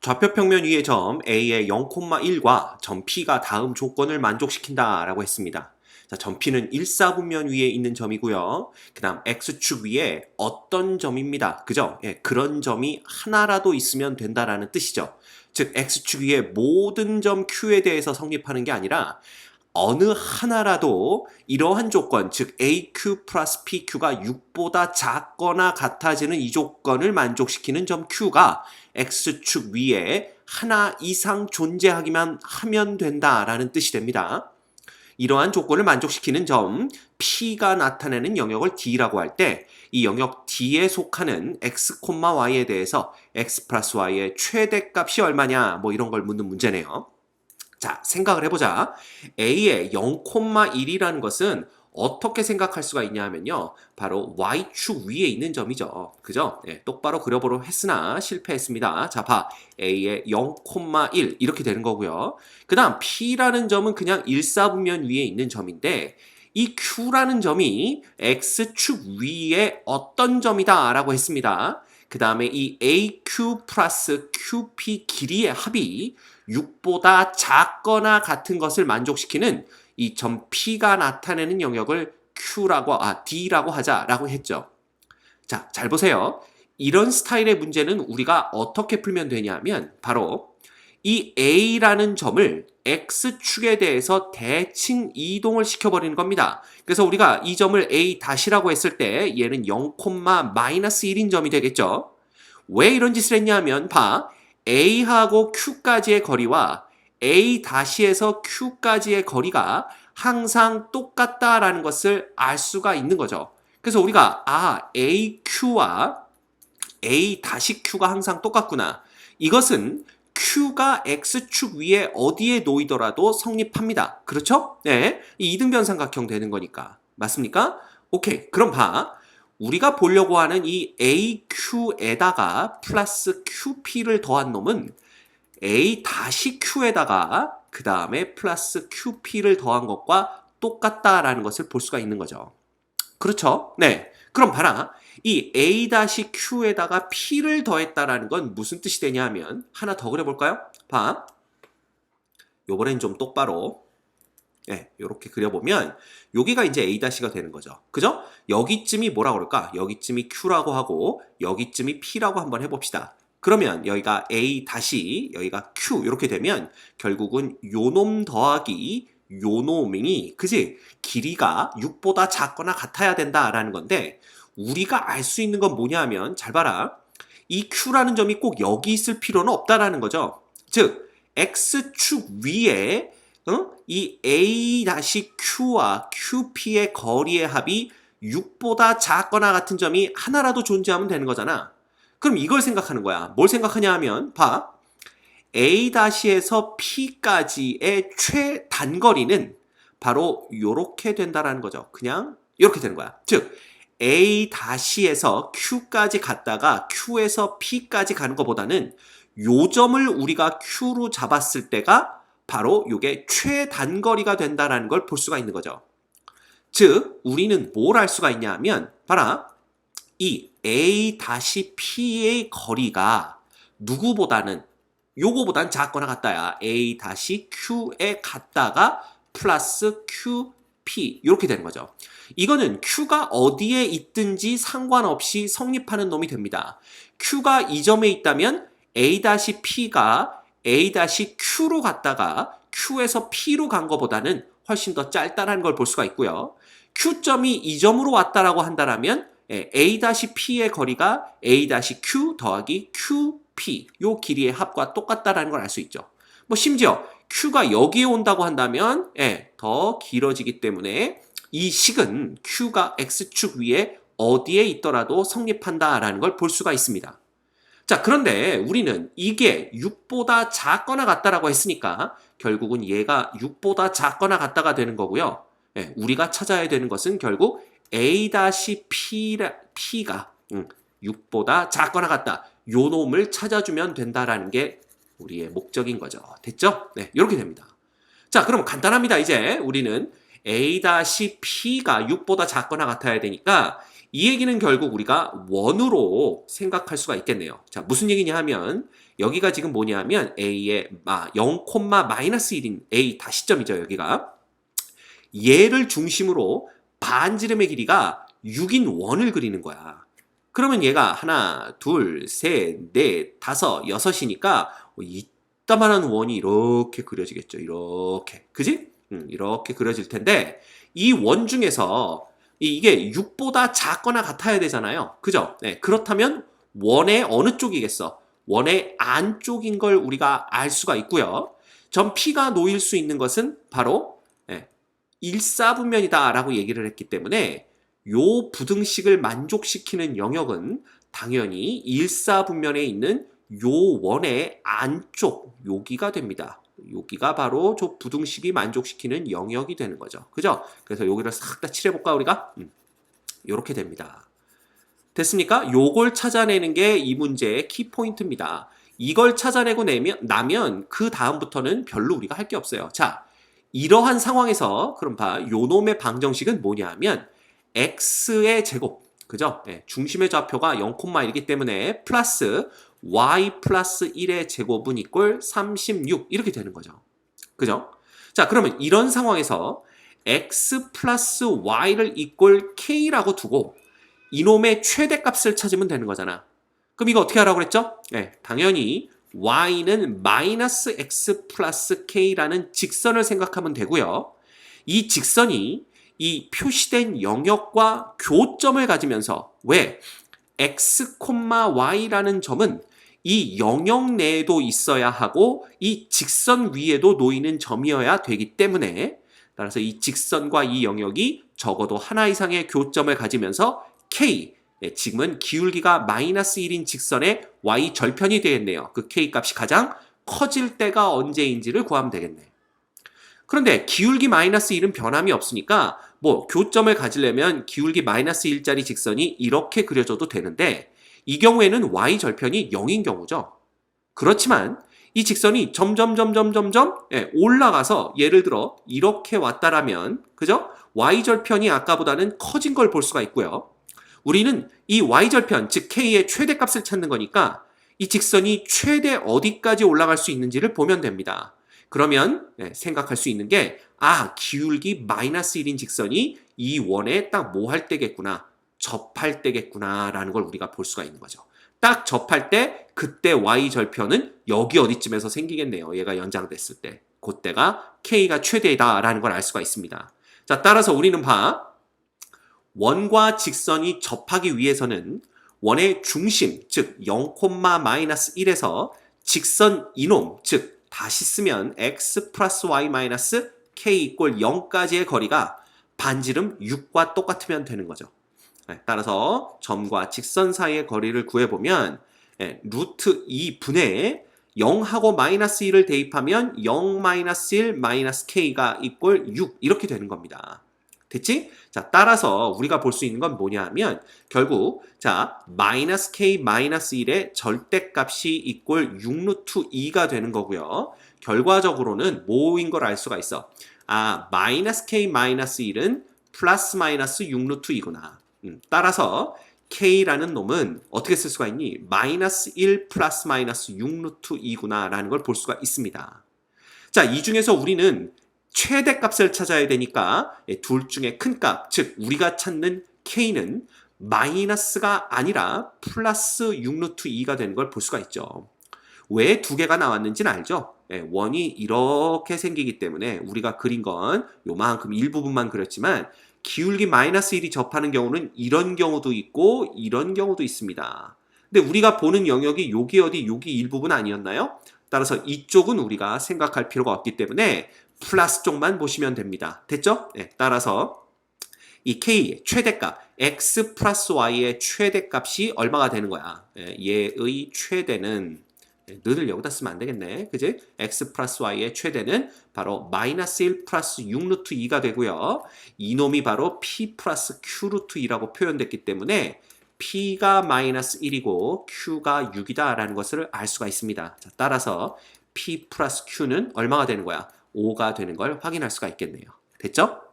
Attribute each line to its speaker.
Speaker 1: 좌표 평면 위의 점 A의 0,1과 점 P가 다음 조건을 만족시킨다 라고 했습니다. 자, 점 P는 1사분면 위에 있는 점이고요. 그 다음 X축 위에 어떤 점입니다. 그죠? 예, 그런 점이 하나라도 있으면 된다라는 뜻이죠. 즉, X축 위에 모든 점 Q에 대해서 성립하는 게 아니라 어느 하나라도 이러한 조건, 즉 AQ 플러스 PQ가 6보다 작거나 같아지는 이 조건을 만족시키는 점 Q가 X축 위에 하나 이상 존재하기만 하면 된다라는 뜻이 됩니다. 이러한 조건을 만족시키는 점 P가 나타내는 영역을 D라고 할 때 이 영역 D에 속하는 X, Y에 대해서 X 플러스 Y의 최대값이 얼마냐 뭐 이런 걸 묻는 문제네요. 자, 생각을 해보자. A의 0,1이라는 것은 어떻게 생각할 수가 있냐 하면요. 바로 Y축 위에 있는 점이죠. 그죠? 네, 똑바로 그려보려 했으나 실패했습니다. 자, 봐. A의 0,1 이렇게 되는 거고요. 그 다음 P라는 점은 그냥 1사분면 위에 있는 점인데 이 Q라는 점이 X축 위에 어떤 점이다 라고 했습니다. 그 다음에 이 AQ 플러스 QP 길이의 합이 6보다 작거나 같은 것을 만족시키는 이 점 P가 나타내는 영역을 Q라고, 아, D라고 하자라고 했죠. 자, 잘 보세요. 이런 스타일의 문제는 우리가 어떻게 풀면 되냐면, 바로 이 A라는 점을 X축에 대해서 대칭 이동을 시켜버리는 겁니다. 그래서 우리가 이 점을 A 다시라고 했을 때 얘는 0,-1인 점이 되겠죠. 왜 이런 짓을 했냐면, 봐. A하고 Q까지의 거리와 A 다시에서 Q까지의 거리가 항상 똑같다라는 것을 알 수가 있는 거죠. 그래서 우리가 아 AQ와 A 다시 Q가 항상 똑같구나. 이것은 Q가 X축 위에 어디에 놓이더라도 성립합니다. 그렇죠? 네. 이 이등변 삼각형 되는 거니까. 맞습니까? 오케이. 그럼 봐. 우리가 보려고 하는 이 AQ에다가 플러스 QP를 더한 놈은 A 다시 Q에다가 그 다음에 플러스 QP를 더한 것과 똑같다라는 것을 볼 수가 있는 거죠. 그렇죠? 네. 그럼 봐라. 이 A 다시 Q에다가 P를 더했다라는 건 무슨 뜻이 되냐 하면 하나 더 그려볼까요? 봐. 요번엔 좀 똑바로 네, 이렇게 그려보면 여기가 이제 A-가 되는 거죠. 그죠? 여기쯤이 뭐라 그럴까? 여기쯤이 Q라고 하고 여기쯤이 P라고 한번 해봅시다. 그러면 여기가 A 다시 여기가 Q 이렇게 되면 결국은 요놈 더하기 요놈이 그지? 길이가 6보다 작거나 같아야 된다라는 건데 우리가 알 수 있는 건 뭐냐 하면 잘 봐라. 이 Q라는 점이 꼭 여기 있을 필요는 없다라는 거죠. 즉 X축 위에 어? 이 A-Q와 QP의 거리의 합이 6보다 작거나 같은 점이 하나라도 존재하면 되는 거잖아. 그럼 이걸 생각하는 거야. 뭘 생각하냐 하면 봐. A-에서 P까지의 최단거리는 바로 이렇게 된다라는 거죠. 그냥 이렇게 되는 거야. 즉 A-에서 Q까지 갔다가 Q에서 P까지 가는 것보다는 요 점을 우리가 Q로 잡았을 때가 바로 이게 최단거리가 된다라는 걸 볼 수가 있는 거죠. 즉, 우리는 뭘 알 수가 있냐 하면, 봐라. 이 A-P의 거리가 누구보다는 요거보단 작거나 같다야. A-Q에 갔다가 플러스 QP 이렇게 되는 거죠. 이거는 Q가 어디에 있든지 상관없이 성립하는 놈이 됩니다. Q가 이 점에 있다면 A-P가 A-Q로 갔다가 Q에서 P로 간 것보다는 훨씬 더 짧다라는 걸 볼 수가 있고요. Q점이 이 점으로 왔다라고 한다면 A-P의 거리가 A-Q 더하기 QP 요 길이의 합과 똑같다라는 걸 알 수 있죠. 뭐 심지어 Q가 여기에 온다고 한다면 예, 더 길어지기 때문에 이 식은 Q가 X축 위에 어디에 있더라도 성립한다라는 걸 볼 수가 있습니다. 자, 그런데 우리는 이게 6보다 작거나 같다라고 했으니까 결국은 얘가 6보다 작거나 같다가 되는 거고요. 예, 우리가 찾아야 되는 것은 결국 A-P가 음, 6보다 작거나 같다. 요 놈을 찾아주면 된다라는 게 우리의 목적인 거죠. 됐죠? 네, 이렇게 됩니다. 자, 그럼 간단합니다. 이제 우리는 A-P가 6보다 작거나 같아야 되니까 이 얘기는 결국 우리가 원으로 생각할 수가 있겠네요. 자, 무슨 얘기냐 하면 여기가 지금 뭐냐 하면 a의 아, 0, 마이너스 1인 a 다시점이죠, 여기가. 얘를 중심으로 반지름의 길이가 6인 원을 그리는 거야. 그러면 얘가 하나, 둘, 셋, 넷, 다섯, 여섯이니까 이따만한 원이 이렇게 그려지겠죠. 이렇게. 그지? 음, 이렇게 그려질 텐데 이 원 중에서 이- 이게 6보다 작거나 같아야 되잖아요. 그죠? 네, 그렇다면 원의 어느 쪽이겠어? 원의 안쪽인 걸 우리가 알 수가 있고요. 점 P가 놓일 수 있는 것은 바로 네, 일사분면이다라고 얘기를 했기 때문에 요 부등식을 만족시키는 영역은 당연히 일사분면에 있는 요 원의 안쪽 여기가 됩니다. 여기가 바로 저 부등식이 만족시키는 영역이 되는 거죠. 그죠? 그래서 여기를 싹 다 칠해볼까 우리가? 음, 이렇게 됩니다. 됐습니까? 요걸 찾아내는 게 이 문제의 키포인트입니다. 이걸 찾아내고 내면, 나면 그 다음부터는 별로 우리가 할 게 없어요. 자, 이러한 상황에서 그럼 봐. 요 놈의 방정식은 뭐냐 하면 x의 제곱, 그죠? 네, 중심의 좌표가 0,1이기 때문에 플러스 y 플러스 1의 제곱은 이꼴 36 이렇게 되는 거죠. 그죠? 자, 그러면 이런 상황에서 x 플러스 y를 이꼴 k라고 두고 이놈의 최대값을 찾으면 되는 거잖아. 그럼 이거 어떻게 하라고 그랬죠? 네, 당연히 y는 마이너스 x 플러스 k라는 직선을 생각하면 되고요. 이 직선이 이 표시된 영역과 교점을 가지면서 왜 x, y라는 점은 이 영역 내에도 있어야 하고 이 직선 위에도 놓이는 점이어야 되기 때문에 따라서 이 직선과 이 영역이 적어도 하나 이상의 교점을 가지면서 k 네, 지금은 기울기가 마이너스 1인 직선의 y 절편이 되겠네요. 그 k 값이 가장 커질 때가 언제인지를 구하면 되겠네. 그런데 기울기 마이너스 1은 변함이 없으니까 뭐 교점을 가지려면 기울기 마이너스 1짜리 직선이 이렇게 그려져도 되는데 이 경우에는 y 절편이 0인 경우죠. 그렇지만 이 직선이 점점 점점 점점 예, 올라가서 예를 들어 이렇게 왔다라면 그죠? y 절편이 아까보다는 커진 걸 볼 수가 있고요. 우리는 이 y 절편 즉 k의 최대값을 찾는 거니까 이 직선이 최대 어디까지 올라갈 수 있는지를 보면 됩니다. 그러면 예, 생각할 수 있는 게 아, 기울기 마이너스 1인 직선이 이 원에 딱 뭐 할 때겠구나. 접할 때겠구나라는 걸 우리가 볼 수가 있는 거죠. 딱 접할 때 그때 y 절편은 여기 어디쯤에서 생기겠네요. 얘가 연장됐을 때. 그때가 k가 최대다라는 걸 알 수가 있습니다. 자, 따라서 우리는 봐. 원과 직선이 접하기 위해서는 원의 중심, 즉 0, 마이너스 1에서 직선 이놈, 즉 다시 쓰면 x 플러스 y 마이너스 k 이꼴 0까지의 거리가 반지름 6과 똑같으면 되는 거죠. 네, 따라서 점과 직선 사이의 거리를 구해보면 예, 루트 2분의 0하고 마이너스 1을 대입하면 0 마이너스 1 마이너스 k가 이꼴 6 이렇게 되는 겁니다. 됐지? 자, 따라서 우리가 볼 수 있는 건 뭐냐 하면 결국 자, 마이너스 k 마이너스 1의 절대값이 이꼴 6 루트 2가 되는 거고요. 결과적으로는 뭐인 걸 알 수가 있어. 아, 마이너스 k 마이너스 1은 플러스 마이너스 6 루트 2구나. 음, 따라서 k라는 놈은 어떻게 쓸 수가 있니? 마이너스 1 플러스 마이너스 6 루트 2구나 라는 걸 볼 수가 있습니다. 자, 이 중에서 우리는 최대값을 찾아야 되니까 예, 둘 중에 큰 값, 즉 우리가 찾는 k는 마이너스가 아니라 플러스 6 루트 2가 되는 걸 볼 수가 있죠. 왜 두 개가 나왔는지는 알죠? 예, 원이 이렇게 생기기 때문에 우리가 그린 건 요만큼 일부분만 그렸지만 기울기 마이너스 1이 접하는 경우는 이런 경우도 있고 이런 경우도 있습니다. 근데 우리가 보는 영역이 여기 어디 여기 일부분 아니었나요? 따라서 이쪽은 우리가 생각할 필요가 없기 때문에 플러스 쪽만 보시면 됩니다. 됐죠? 네, 따라서 이 k의 최대값 x 플러스 y의 최대값이 얼마가 되는 거야? 예, 얘의 최대는 예, 늘을 여기다 쓰면 안 되겠네. 그지? x 플러스 y의 최대는 바로 마이너스 1 플러스 6 루트 2가 되고요. 이놈이 바로 p 플러스 q 루트 2라고 표현됐기 때문에 p가 마이너스 1이고 q가 6이다라는 것을 알 수가 있습니다. 자, 따라서 p 플러스 q는 얼마가 되는 거야? 5가 되는 걸 확인할 수가 있겠네요. 됐죠?